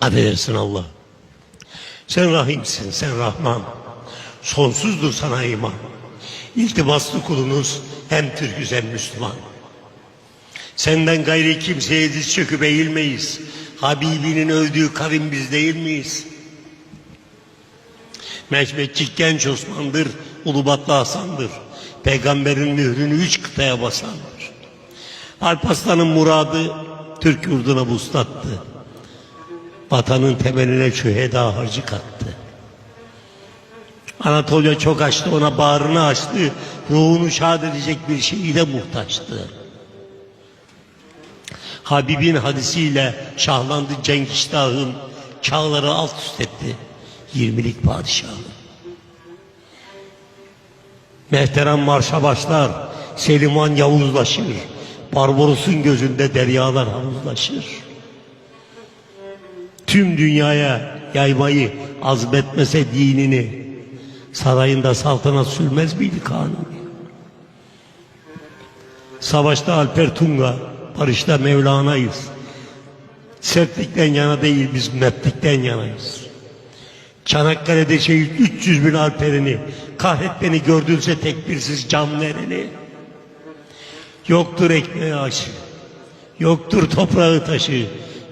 Affedersin Allah. Sen Rahimsin, sen Rahman. Sonsuzdur sana iman. İltimaslı kulunuz hem Türküz hem Müslüman. Senden gayri kimseye diz çöküp eğilmeyiz. Habibinin övdüğü kavim biz değil miyiz? Mehmetçik genç Osman'dır, Ulubatlı Hasan'dır. Peygamberin mührünü üç kıtaya basandır. Alparslan'ın muradı Türk yurduna vuslattı. Vatanın temeline şüheda harcı kattı. Anatolia çok açtı ona bağrını açtı. Ruhunu şad edecek bir şehide muhtaçtı. Habibin hadisiyle şahlandı Cengiz İştah'ın çağları alt üst etti. Yirmilik padişahı. Mehteran marşa başlar, Seliman Yavuzlaşır. Barbaros'un gözünde deryalar havuzlaşır. Tüm dünyaya yaymayı azmetmese dinini, sarayında saltanat sürmez miydi kanuni? Savaşta Alper Tunga, barışta Mevlana'yız. Sertlikten yana değil biz mertlikten yanayız. Çanakkale'de şehit 300 bin Alper'ini kahretmeni gördünse tekbirsiz can vereni. Yoktur ekmeği aşı, yoktur toprağı taşı.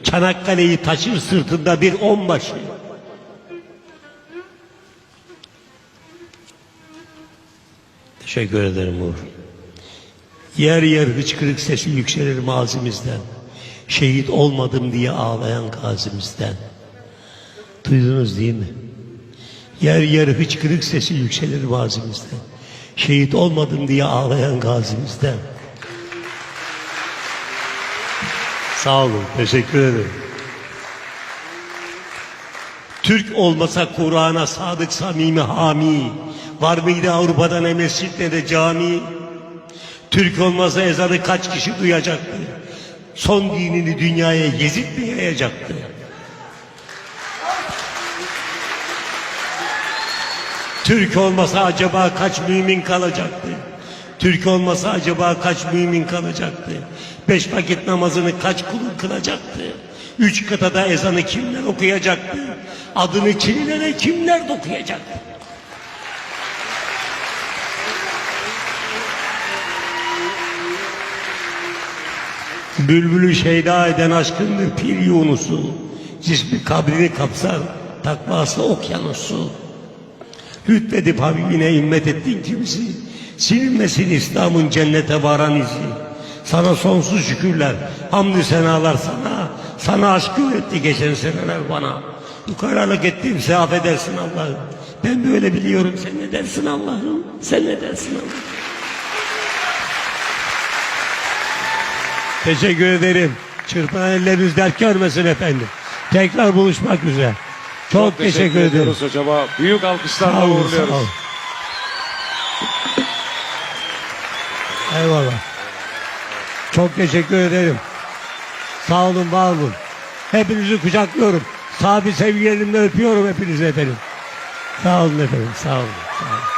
Çanakkale'yi taşır sırtında bir onbaşı. Teşekkür ederim Uğur. Yer yer hıçkırık sesi yükselir mazimizden. Şehit olmadım diye ağlayan gazimizden. Duydunuz değil mi? Yer yer hıçkırık sesi yükselir mazimizden. Şehit olmadım diye ağlayan gazimizden. Sağ olun, teşekkür ederim. Türk olmasa Kur'an'a sadık samimi hami. Var mıydı Avrupa'da ne mescit ne de cami? Türk olmasa ezanı kaç kişi duyacaktı? Son dinini dünyaya Yezid mi yayacaktı? Türk olmasa acaba kaç mümin kalacaktı? Türk olmasa acaba kaç mümin kalacaktı? Beş vakit namazını kaç kulun kılacaktı? Üç kıtada ezanı kimler okuyacaktı? Adını Çinlere kimler dokuyacaktı? Bülbülü şeyda eden aşkındır pir Yunus'u. Cismi kabrini kapsar takvası okyanusu. Lütfedip Habibine immet ettin kimisi. Silinmesin İslam'ın cennete varan izi. Sana sonsuz şükürler, hamdü senalar sana. Sana aşkı etti geçen seneler bana. Ukalalık ettiğimse affedersin Allah'ım. Ben böyle biliyorum sen ne dersin Allah'ım? Sen ne dersin Allah'ım? Teşekkür ederim. Çırpınan elleriniz dert görmesin efendim. Tekrar buluşmak üzere. Çok, teşekkür, ederim. ediyoruz hocama. Büyük Sağ alkışlarla olun, uğurluyoruz. Eyvallah. Çok teşekkür ederim. Sağ olun, var olun. Hepinizi kucaklıyorum. Sabi sevgilerimle öpüyorum hepinizi efendim. Sağ olun efendim, sağ olun. Sağ olun.